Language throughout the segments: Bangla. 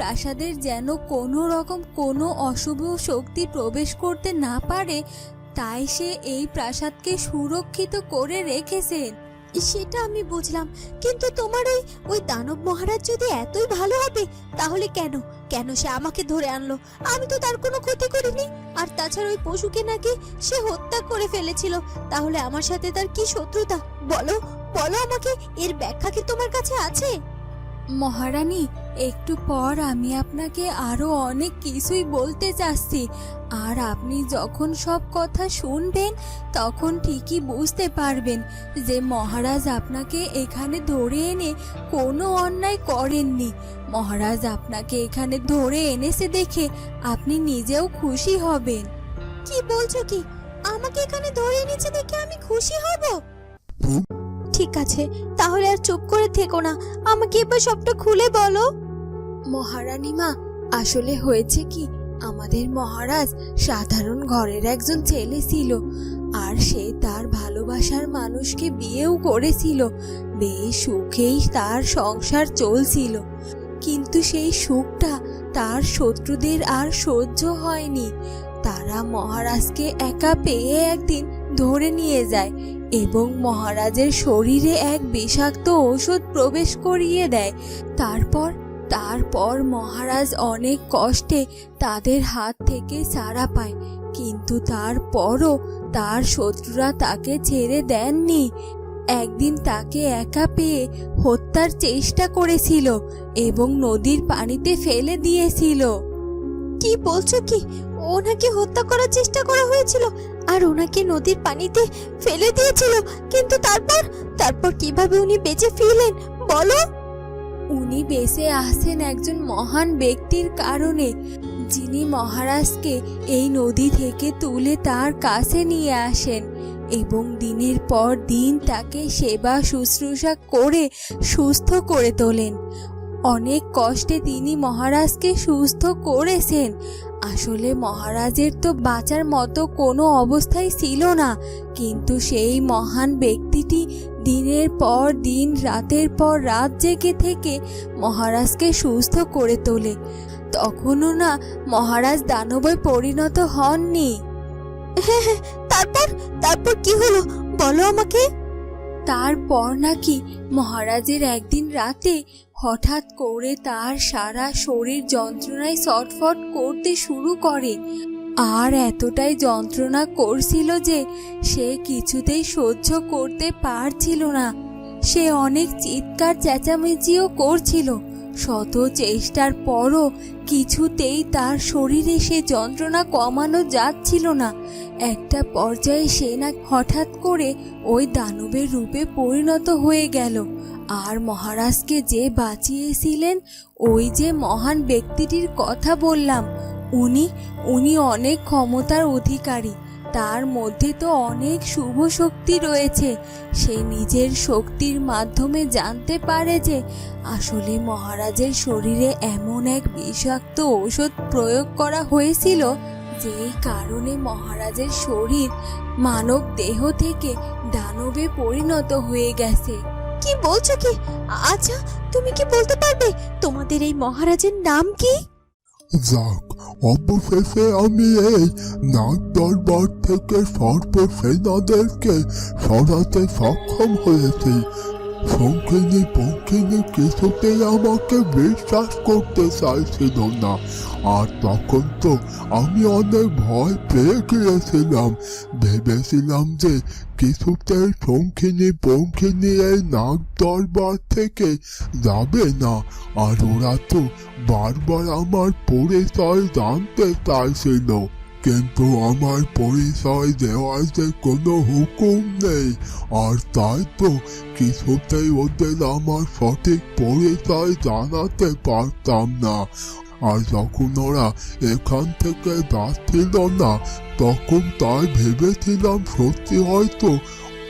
প্রাসাদের যেন কোনো রকম কোনো অশুভ শক্তি প্রবেশ করতে না পারে, তাই সে এই প্রাসাদকে সুরক্ষিত করে রেখেছেন সেটা আমি বুঝলাম, কিন্তু তোমার ওই ওই দানব মহারাজ যদি এতই ভালো হবে, তাহলে কেন? কেন সে আমাকে ধরে আনলো? আমি তো তার কোনো ক্ষতি করিনি। আর তাছাড়া ওই পশুকে নাকি সে হত্যা করে ফেলেছিল। তাহলে আমার সাথে তার কি শত্রুতা? বলো বলো আমাকে, এর ব্যাখ্যা কি তোমার কাছে আছে? মহারানী একটু পর আমি আপনাকে আরও অনেক কিছুই বলতে চাচ্ছি। আর আপনি যখন সব কথা শুনবেন তখন ঠিকই বুঝতে পারবেন যে মহারাজ আপনাকে এখানে ধরে এনে কোনো অন্যায় করেননি। মহারাজ আপনাকে এখানে ধরে এনেছে দেখে আপনি নিজেও খুশি হবেন। কি বলছো কি? আমাকে এখানে ধরে এনেছে দেখে আমি খুশি হব? ঠিক আছে, তাহলে আর চুপ করে থেকো না। আমাকে এবার সবটা খুলে বলো। মহারানী মা, আসলে হয়েছে কি? আমাদের মহারাজ সাধারণ ঘরের একজন ছেলে ছিল, আর সে তার ভালোবাসার মানুষকে বিয়েও করেছিল। বেশ সুখেই তার সংসার চলছিল, কিন্তু সেই সুখটা তার শত্রুদের আর সহ্য হয়নি। তারা মহারাজকে একা পেয়ে একদিন ধরে নিয়ে যায় এবং মহারাজের শরীরে এক বিষাক্ত ওষুধ প্রবেশ করিয়ে দেয়। তারপর তারপর মহারাজ অনেক কষ্টে তাদের হাত থেকে ছাড়া পায়, কিন্তু তারপরও তার শত্রুরা তাকে ছেড়ে দেননি। একদিন তাকে একা পেয়ে হত্যার চেষ্টা করেছিল এবং নদীর পানিতে ফেলে দিয়েছিল। কি বলছো কি? ওনাকে হত্যা করার চেষ্টা করা হয়েছিল? আর ওনাকে নদীর পানিতে ফেলে দিয়েছিল। কিন্তু তারপর তারপর কীভাবে উনি বেঁচে ফিরলেন, বলো? উনি বেঁচে আসেন একজন মহান ব্যক্তির কারণে। যিনি মহারাজকে এই নদী থেকে তুলে তার কাছে নিয়ে আসেন এবং দিনের পর দিন তাকে সেবা শুশ্রূষা করে সুস্থ করে তোলেন। অনেক কষ্টে তিনি মহারাজকে সুস্থ করেছেন। আসলে মহারাজের তো বাঁচার মতো কোনো অবস্থাই ছিল না, কিন্তু সেই মহান ব্যক্তিটি দিনের পর দিন, রাতের পর রাত জেগে থেকে মহারাজকে সুস্থ করে তোলে। তখনও না মহারাজ দানবে পরিণত হননি। হ্যাঁ হ্যাঁ তারপর তারপর কি হলো? বলো আমাকে। তারপর নাকি মহারাজের একদিন রাতে হঠাৎ করে তার সারা শরীর যন্ত্রণায় ছটফট করতে শুরু করে। আর এতটাই যন্ত্রণা করছিল যে সে কিছুতেই সহ্য করতে পারছিল না। সে অনেক চিৎকার, চেঁচামেচিও করছিল। শত চেষ্টার পরও কিছুতেই তার শরীরে সে যন্ত্রণা কমানো যাচ্ছিল না। একটা পর্যায়ে সে না হঠাৎ করে ওই দানবের রূপে পরিণত হয়ে গেল। আর মহারাজকে যে বাঁচিয়েছিলেন, ওই যে মহান ব্যক্তিটির কথা বললাম। উনি উনি অনেক ক্ষমতার অধিকারী। তার মধ্যে তো অনেক শুভ শক্তি রয়েছে। সে নিজের শক্তির মাধ্যমে জানতে পারে যে আসলে মহারাজের শরীরে এমন এক বিষাক্ত ঔষধ প্রয়োগ করা হয়েছিল যেই কারণে মহারাজের শরীর মানব দেহ থেকে দানবে পরিণত হয়ে গেছে। কি বলছো কি? আচ্ছা তুমি কি বলতে পারবে? তোমাদের এই মহারাজের নাম কি? যাক অবশেষে আমি এই নাগ দরবার থেকে সর্বসেনাদেরকে সরাতে সক্ষম হয়েছি। শঙ্কিনী পঙ্কিনী কিছুতেই আমাকে বিশ্বাস করতে চাইছিল না। আর তখন তো আমি অনেক ভয় পেয়ে গিয়েছিলাম। ভেবেছিলাম যে কিছুতেই শঙ্কিনী পঙ্কিনী এই নাগ দরবার থেকে যাবে না। আর ওরা তো বারবার আমার পরিচয় জানতে চাইছিল। কিন্তু আমার পরিচয় দেওয়ার যে কোনো হুকুম নেই। আর তাই তো কিছুতেই ওদের আমার সঠিক পরিচয় জানাতে পারতাম না। আর যখন ওরা এখান থেকে যাচ্ছিল না। তখন তাই ভেবেছিলাম সত্যি হয়তো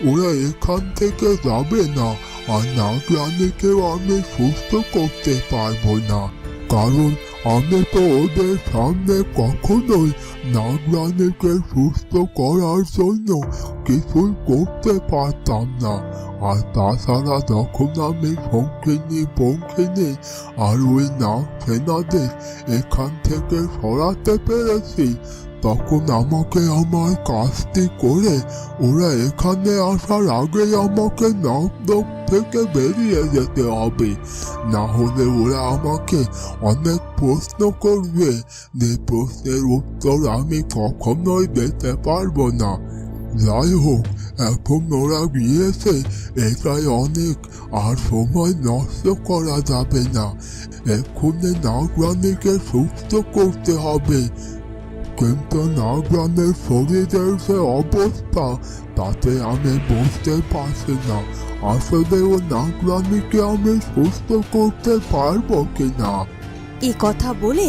ওরা এখান থেকে যাবে না আর নাগরানিকেও আমি সুস্থ করতে পারব না। কারণ আমি তো ওদের সামনে কখনোই নাগরানীকে সুস্থ করার জন্য কিছুই করতে পারতাম না। আর তাছাড়া যখন আমি সংকিনী পঙ্কিনী আর ওই নাগ সেনাদের এখান থেকে সরাতে পেরেছি তখন আমাকে আমার কাজটি করে ওরা এখানে আসার আগে আমাকে নাগদক থেকে বেরিয়ে যেতে হবে। না হলে ওরা আমাকে অনেক প্রশ্ন করবে। যে প্রশ্নের উত্তর আমি কখনোই দিতে পারব না। যাই হোক, এখন ওরা গিয়েছে, এটাই অনেক। আর সময় নষ্ট করা যাবে না। এক্ষুনি নাগরানীকে সুস্থ করতে হবে। কিন্তু নাগরানের শরীরের যে অবস্থা, তাতে আমি বুঝতে পারছি না। আসলে ও নাগরানীকে আমি সুস্থ করতে পারব কিনা? এ কথা বলে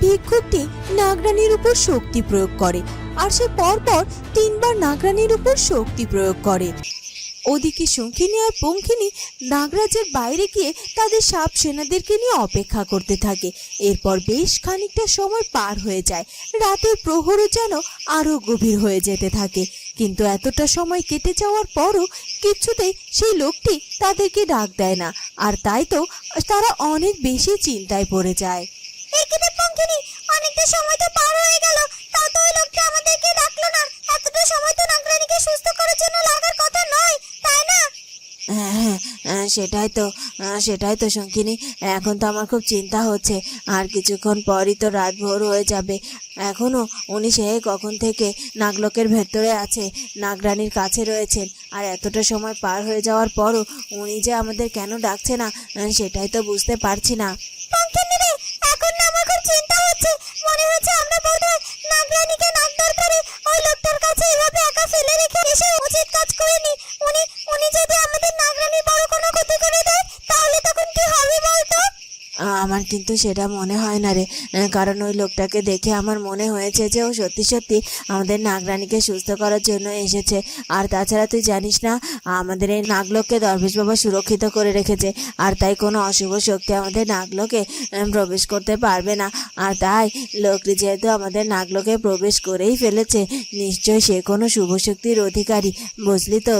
ভিক্ষুকটি নাগরানীর উপর শক্তি প্রয়োগ করে, আর সে পরপর তিনবার নাগরানির উপর শক্তি প্রয়োগ করে। ওদিকে শঙ্খিনী আর পঙ্খিনী নাগরাজের বাইরে গিয়ে তাদের সাপ সেনাদেরকে নিয়ে অপেক্ষা করতে থাকে। এরপর বেশ খানিকটা সময় পার হয়ে যায়। রাতের প্রহরও যেন আরও গভীর হয়ে যেতে থাকে। কিন্তু এতটা সময় কেটে যাওয়ার পরও কিছুতেই সেই লোকটি তাদেরকে ডাক দেয় না। আর তাই তো তারা অনেক বেশি চিন্তায় পড়ে যায়। এখানে পঙ্কিনি, অনেকটা সময় তো পার হয়ে গেল। তাও তো ওই লোকটা আমাদেরকে ডাকলো না। এতটা সময় তো নাগরানীকে সুস্থ করার জন্য লাগার কথা নয়। সেটাই তো সেটাই তো শঙ্কিনী এখন তো আমার খুব চিন্তা হচ্ছে। আর কিছুক্ষণ পরই তো রাত ভোর হয়ে যাবে। এখনও উনি সে কখন থেকে নাগলোকের ভেতরে আছে, নাগরানির কাছে রয়েছেন। আর এতটা সময় পার হয়ে যাওয়ার পরও উনি যে আমাদের কেন ডাকছে না সেটাই তো বুঝতে পারছি না। কিন্তু সেটা মনে হয় না রে। কারণ ওই লোকটাকে দেখে আমার মনে হয়েছে যে ও সত্যি সত্যি আমাদের নাগরানীকে সুস্থ করার জন্য এসেছে। আর তাছাড়া তুই জানিস না, আমাদের এই নাগলোককে দরবেশ বাবা সুরক্ষিত করে রেখেছে। আর তাই কোনো অশুভ শক্তি আমাদের নাগলোকে প্রবেশ করতে পারবে না। আর তাই লোকটি যেহেতু আমাদের নাগলোকে প্রবেশ করেই ফেলেছে, নিশ্চয় সে কোনো শুভ শক্তির অধিকারী, বুঝলি তো?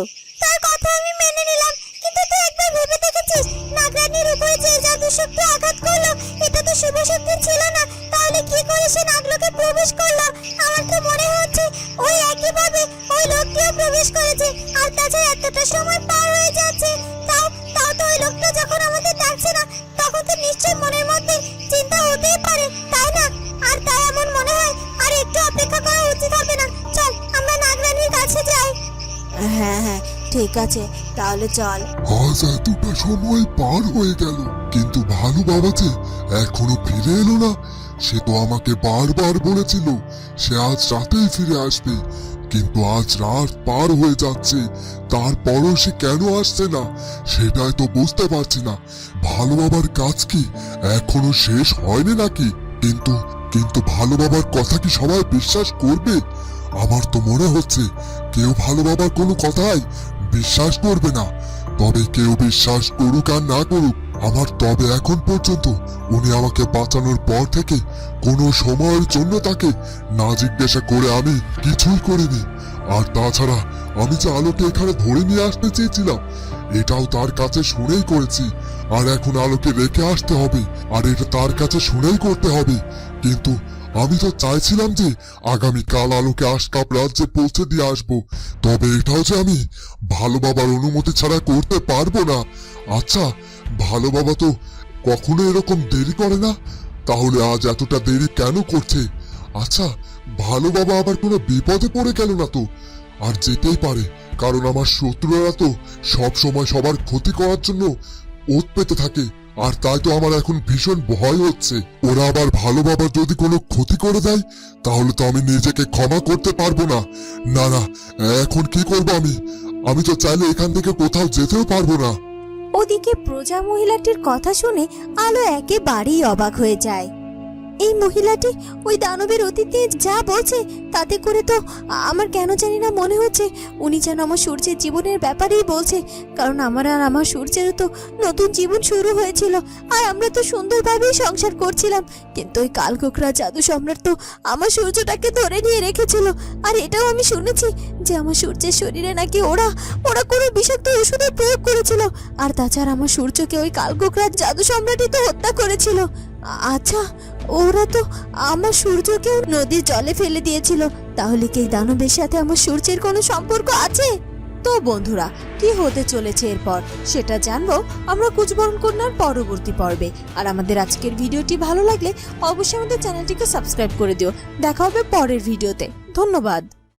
হ্যাঁ হ্যাঁ ঠিক আছে, তাহলে চল। আজ এতটা সময় পার হয়ে গেল, কিন্তু ভালো বাবা যে এখনও ফিরে এলো না। সে তো আমাকে বারবার বলেছিল, সে আজ রাতেই ফিরে আসবে, কিন্তু আজ রাত পার হয়ে যাচ্ছে, তারপরও সে কেন আসছে না, সেটাই তো বুঝতে পারছি না। ভালো বাবার কাজ কি এখনও শেষ হয়নি নাকি? কিন্তু কিন্তু ভালো বাবার কথা কি সবাই বিশ্বাস করবে? আমার তো মনে হচ্ছে কেউ ভালো বাবার কোনো কথাই বিশ্বাস করবে না। তবে কেউ বিশ্বাস করুক আর না করুক, আমার তবে এখন পর্যন্ত উনি আমাকে বাঁচানোর পর থেকে কোনো সময়ের জন্য তাকে না জিজ্ঞাসা করে আমি কিছুই করিনি। আর তাছাড়া আমি যে আলোকে এখানে ধরে নিয়ে আসতে চেয়েছিলাম, এটাও তার কাছে শুনেই করেছি। আর এখন আলোকে রেখে আসতে হবে, আর এটা তার কাছে শুনেই করতে হবে। কিন্তু আমি তো চাইছিলাম যে আগামীকাল আলোকে আশকাপ রাজ্যে পৌঁছে দিয়ে আসব। তবে এটাও যে আমি ভালো বাবার অনুমতি ছাড়া করতে পারব না। আচ্ছা ভালো বাবা তো কখনো এরকম দেরি করে না? তাহলে আজ এতটা দেরি কেন করছে? আচ্ছা ভালো বাবা আবার কোনো বিপদে পড়ে গেল না তো? আর যেতেই পারে, কারণ আমার শত্রুরা তো সব সময় সবার ক্ষতি করার জন্য ওত পেতে থাকে। আর তাই তো আমার এখন ভীষণ ভয় হচ্ছে। ওরা আবার ভালো বাবার যদি কোনো ক্ষতি করে দেয়, তাহলে তো আমি নিজেকে ক্ষমা করতে পারব না। না না, এখন কি করব আমি? আমি তো চাইলে এখান থেকে কোথাও যেতেও পারব না। ওদিকে প্রজা মহিলাটির কথা শুনে আলো একেবারেই অবাক হয়ে যায়। এই মহিলাটি ওই দানবের অতীত নিয়ে যা বলছে তাতে করে তো আমার কেন জানি না মনে হচ্ছে। উনি যেন আমার সূর্যের জীবনের ব্যাপারেই বলছে, কারণ আমার আর আমার সূর্যেরও তো নতুন জীবন শুরু হয়েছিল, আর আমরা তো সুন্দরভাবেই সংসার করছিলাম। কিন্তু ওই কালকোকরা জাদু সম্রাট তো আমার সূর্যটাকে ধরে নিয়ে রেখেছিল, আর এটাও আমি শুনেছি যে আমার সূর্যের শরীরে নাকি ওরা ওরা কোনো বিষাক্ত ওষুধের প্রয়োগ করেছিল, আর তাছাড়া আমার সূর্যকে ওই কালকোকরার জাদু সম্রাটই তো হত্যা করেছিল। আচ্ছা ওরা তো আমার সূর্যকেও নদীর জলে ফেলে দিয়েছিল। তাহলে কি এই দানবের সাথে আমার সূর্যের কোনো সম্পর্ক আছে? তো বন্ধুরা, কি হতে চলেছে এরপর? সেটা জানব আমরা কুচবরণ কন্যার পরবর্তী পর্বে। আর আমাদের আজকের ভিডিওটি ভালো লাগলে অবশ্যই আমাদের চ্যানেলটিকে সাবস্ক্রাইব করে দিও। দেখা হবে পরের ভিডিওতে। ধন্যবাদ।